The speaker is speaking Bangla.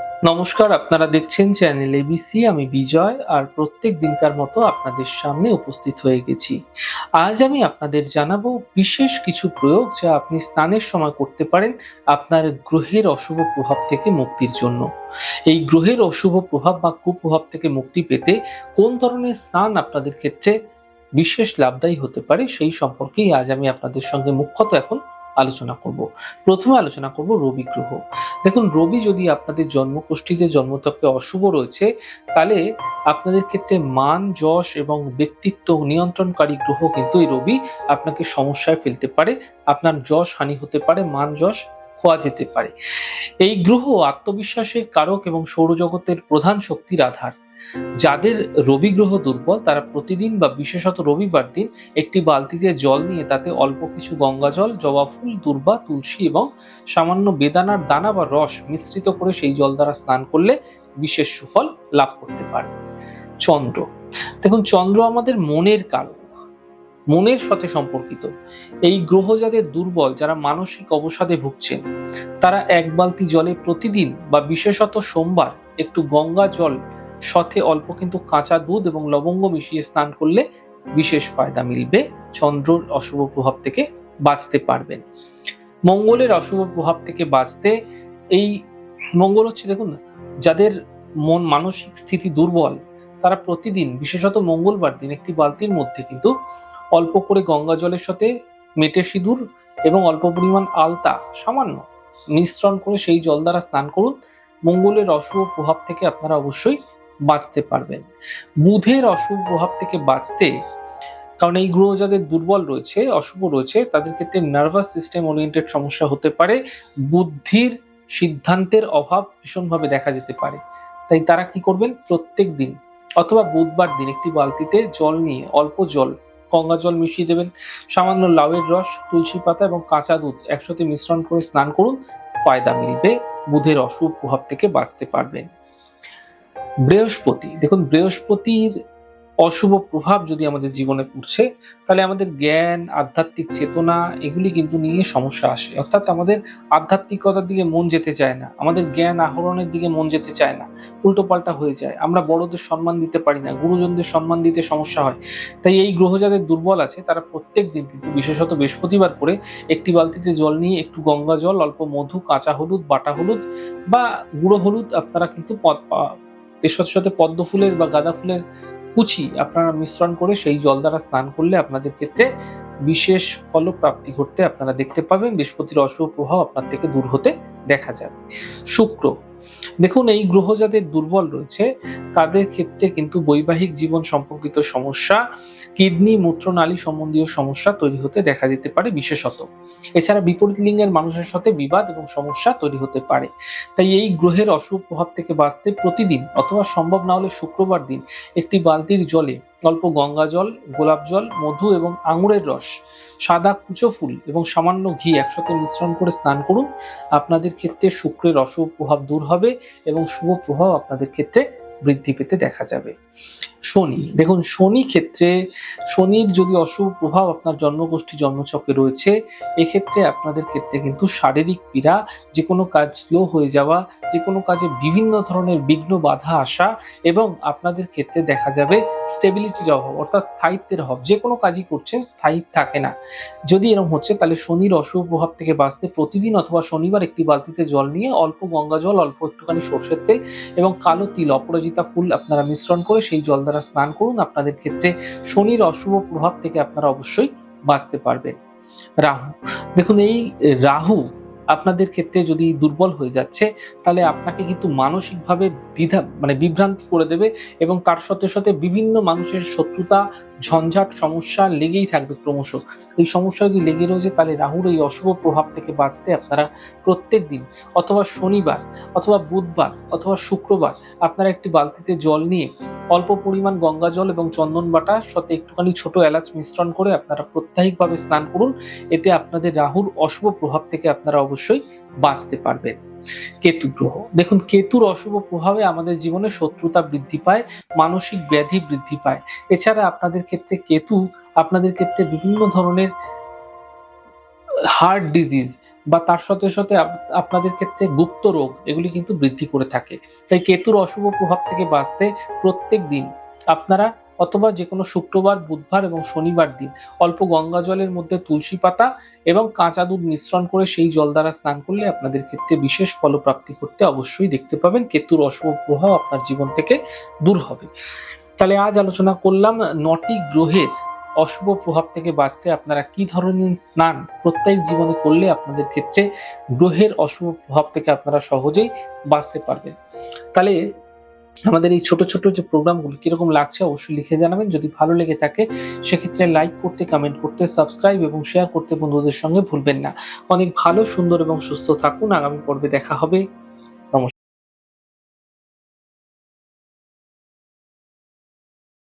নমস্কার, আপনারা দেখছেন চ্যানেল এবিসি আমি বিজয় আর প্রত্যেক দিনকার মতো আপনাদের সামনে উপস্থিত হয়ে গেছি। আজ আমি আপনাদের জানাব বিশেষ কিছু প্রয়োগ যা আপনি স্নানের সময় করতে পারেন আপনার গ্রহের অশুভ প্রভাব থেকে মুক্তির জন্য। এই গ্রহের অশুভ প্রভাব বা কুপ্রভাব থেকে মুক্তি পেতে কোন ধরনের স্নান আপনাদের ক্ষেত্রে বিশেষ লাভদায়ী হতে পারে সেই সম্পর্কেই আজ আমি আপনাদের সঙ্গে মুখ্যত এখন আলোচনা করব। প্রথমে আলোচনা করব রবি গ্রহ। দেখুন, রবি যদি আপনাদের জন্মকুষ্ঠিতে জন্মতকে অশুভ রয়েছে, তাহলে আপনাদের ক্ষেত্রে মান, যশ এবং ব্যক্তিত্ব নিয়ন্ত্রণকারী গ্রহ কিন্তু এই রবি আপনাকে সমস্যায় ফেলতে পারে। আপনার যশ হানি হতে পারে, মান যশ খোয়া যেতে পারে। এই গ্রহ আত্মবিশ্বাসের কারক এবং সৌরজগতের প্রধান শক্তির আধার। যাদের রবি গ্রহ দুর্বল, তারা প্রতিদিন বা বিশেষত রবিবার দিন একটি বালতিতে জল নিয়ে তাতে অল্প কিছু গঙ্গা জল, জবা ফুল, দুর্বা, তুলসী এবং সামান্য বেদানার দানা বা রস মিশ্রিত করে সেই জল দ্বারা স্নান করলে বিশেষ সুফল লাভ করতে পারে। চন্দ্র। দেখুন, চন্দ্র আমাদের মনের কারক মনের সাথে সম্পর্কিত। এই গ্রহ যাদের দুর্বল, যারা মানসিক অবসাদে ভুগছেন, তারা এক বালতি জলে প্রতিদিন বা বিশেষত সোমবার একটু গঙ্গা জল সাথে অল্প কিন্তু কাঁচা দুধ এবং লবঙ্গ মিশিয়ে স্নান করলে বিশেষ ফায়দা মিলবে। চন্দ্রর অশুভ প্রভাব থেকে বাঁচতে পারবেন। মঙ্গলের অশুভ প্রভাব থেকে বাঁচতে এই মঙ্গল হচ্ছে দেখুন, যাদের মন মানসিক স্থিতি দুর্বল, তারা প্রতিদিন, বিশেষত মঙ্গলবার দিন একটি বালতির মধ্যে কিন্তু অল্প করে গঙ্গা জলের সাথে মেটে সিঁদুর এবং অল্প পরিমাণ আলতা, সামান্য মিশ্রণ করে সেই জল দ্বারা স্নান করুন। মঙ্গলের অশুভ প্রভাব থেকে আপনারা অবশ্যই বাঁচতে পারবেন। বুধের অশুভ প্রভাব থেকে বাঁচতে, কারণ এই গ্রহ যাদের দুর্বল রয়েছে, অশুভ রয়েছে, তাদের ক্ষেত্রে নার্ভাস সিস্টেম ওরিয়েন্টেড সমস্যা হতে পারে। বুদ্ধির সিদ্ধান্তের অভাব ভীষণভাবে দেখা যেতে পারে। তাই তারা কি করবেন? প্রত্যেক দিন অথবা বুধবার দিন একটি বালতিতে জল নিয়ে অল্প জল, গঙ্গা জল মিশিয়ে দেবেন। সামান্য লাউয়ের রস, তুলসী পাতা এবং কাঁচা দুধ একসাথে মিশ্রণ করে স্নান করুন। ফায়দা মিলবে। বুধের অশুভ প্রভাব থেকে বাঁচতে পারবেন। বৃহস্পতি। দেখুন, বৃহস্পতির অশুভ প্রভাব যদি আমাদের জীবনে পড়ছে, তাহলে আমাদের জ্ঞান, আধ্যাত্মিক চেতনা এগুলি কিন্তু নিয়ে সমস্যা আসে। অর্থাৎ আমাদের আধ্যাত্মিকতার দিকে মন যেতে চায় না, আমাদের জ্ঞান আহরণের দিকে মন যেতে চায় না উল্টো পাল্টা হয়ে যায়। আমরা বড়দের সম্মান দিতে পারি না, গুরুজনদের সম্মান দিতে সমস্যা হয়। তাই এই গ্রহ যাদের দুর্বল আছে, তারা প্রত্যেক দিন কিন্তু, বিশেষত বৃহস্পতিবার করে একটি বালতিতে জল নিয়ে একটু গঙ্গা জল, অল্প মধু, কাঁচা হলুদ, বাটা হলুদ বা গুঁড়ো হলুদ আপনারা কিন্তু সাথে সাথে পদ্ম ফুলের বা গাঁদা ফুলের কুচি আপনারা মিশ্রণ করে সেই জল দ্বারা স্নান করলে আপনাদের ক্ষেত্রে বিশেষ ফলপ্রাপ্তি ঘটতে আপনারা দেখতে পাবেন। বৃহস্পতির অশুভ প্রভাব আপনার থেকে দূর হতে দেখা যাবে। শুক্র, দেখুন, এই গ্রহ যাদের দুর্বল রয়েছে, তাদের ক্ষেত্রে কিন্তু বৈবাহিক জীবন সম্পর্কিত সমস্যা, কিডনি, মূত্রনালী সম্বন্ধীয় সমস্যা তৈরি হতে দেখা যেতে পারে বিশেষত। এছাড়া বিপরীত লিঙ্গের মানুষের সাথে বিবাদ এবং সমস্যা তৈরি হতে পারে। তাই এই গ্রহের অশুভ প্রভাব থেকে বাঁচতে প্রতিদিন অথবা সম্ভব না হলে শুক্রবার দিন একটি বালতির জলে অল্প গঙ্গা জল, গোলাপ জল, মধু এবং আঙুরের রস। সাদা কুচো ফুল এবং সামান্য ঘি একসাথে মিশ্রণ করে স্নান করুন। আপনাদের ক্ষেত্রে শুক্রের অশুভ প্রভাব দূর হবে এবং শুভ প্রভাব আপনাদের ক্ষেত্রে বৃদ্ধি পেতে দেখা যাবে। শনি, দেখুন শনি ক্ষেত্রে, শনির যদি অশুভ প্রভাব আপনার জন্মগোষ্ঠী জন্মচক্রে রয়েছে, এক্ষেত্রে আপনাদের ক্ষেত্রে কিন্তু শারীরিক পীড়া যে কোনো কাজ স্লো হয়ে যাওয়া যে কোনো কাজে বিভিন্ন ধরনের বিঘ্ন বাধা আসা এবং আপনাদের ক্ষেত্রে দেখা যাবে স্টেবিলিটির অভাব, অর্থাৎ স্থায়িত্বের অভাব। যে কোনো কাজই করছেন, স্থায়ী থাকে না। যদি এরকম হচ্ছে, তাহলে শনির অশুভ প্রভাব থেকে বাঁচতে প্রতিদিন অথবা শনিবার একটি বালতিতে জল নিয়ে অল্প গঙ্গা জল, অল্প একটুখানি সর্ষের তেল এবং কালো তিল, অপরাজিতা ফুল আপনারা মিশ্রণ করে সেই জল দ্বারা স্নান করুন। আপনাদের ক্ষেত্রে শনির অশুভ প্রভাব থেকে আপনারা অবশ্যই বাঁচতে পারবেন। রাহু, দেখুন এই রাহু আপনাদের ক্ষেত্রে যদি দুর্বল হয়ে যাচ্ছে, তাহলে আপনাকে কিন্তু মানসিকভাবে দ্বিধা মানে বিভ্রান্তি করে দেবে এবং তার সাথে সাথে বিভিন্ন মানুষের শত্রুতা, ঝঞ্ঝাট সমস্যা লেগেই থাকবে ক্রমশ। এই সমস্যা যদি লেগে রয়েছে, তাহলে রাহুর এই অশুভ প্রভাব থেকে বাঁচতে আপনারা প্রত্যেক দিন, অথবা শনিবার, অথবা বুধবার, অথবা শুক্রবার, আপনারা একটি বালতিতে জল নিয়ে অল্প পরিমাণ গঙ্গা জল এবং চন্দন বাটা, সাথে একটুখানি ছোট এলাচ মিশ্রণ করে আপনারা প্রত্যাহিকভাবে স্নান করুন। এতে আপনাদের রাহুর অশুভ প্রভাব থেকে আপনারা অবশ্যই বাঁচতে পারবেন। কেতু গ্রহ। দেখুন, কেতুর অশুভ প্রভাবে আমাদের জীবনে শত্রুতা বৃদ্ধি পায়, মানসিক ব্যাধি বৃদ্ধি পায়। এছাড়া আপনাদের ক্ষেত্রে কেতু আপনাদের ক্ষেত্রে বিভিন্ন ধরনের হার্ট ডিজিজ বা তার সাথে সাথে আপনাদের ক্ষেত্রে গুপ্ত রোগ, এগুলি কিন্তু বৃদ্ধি করে থাকে। তাই কেতুর অশুভ প্রভাব থেকে বাঁচতে প্রত্যেক দিন আপনারা অথবা যে কোনো শুক্রবার, বুধবার এবং শনিবার দিন অল্প গঙ্গা জলের মধ্যে তুলসী পাতা এবং কাঁচা দুধ মিশ্রণ করে সেই জল দ্বারা স্নান করলে আপনাদের ক্ষেত্রে বিশেষ ফলপ্রাপ্তি করতে অবশ্যই দেখতে পাবেন। কেতুর অশুভ প্রভাব আপনার জীবন থেকে দূর হবে। তাহলে আজ আলোচনা করলাম নটি গ্রহের অশুভ প্রভাব থেকে বাঁচতে আপনারা কি ধরনের স্নান প্রত্যেক জীবনে করলে আপনাদের ক্ষেত্রে গ্রহের অশুভ প্রভাব থেকে আপনারা সহজেই বাঁচতে পারবেন? তাহলে আমাদের এই ছোট ছোট যে প্রোগ্রামগুলো কীরকম লাগছে অবশ্যই লিখে জানাবেন। যদি ভালো লেগে থাকে, সেক্ষেত্রে লাইক করতে কমেন্ট করতে সাবস্ক্রাইব এবং শেয়ার করতে বন্ধুদের সঙ্গে ভুলবেন না। অনেক ভালো, সুন্দর এবং সুস্থ থাকুন। আগামী পর্বে দেখা হবে।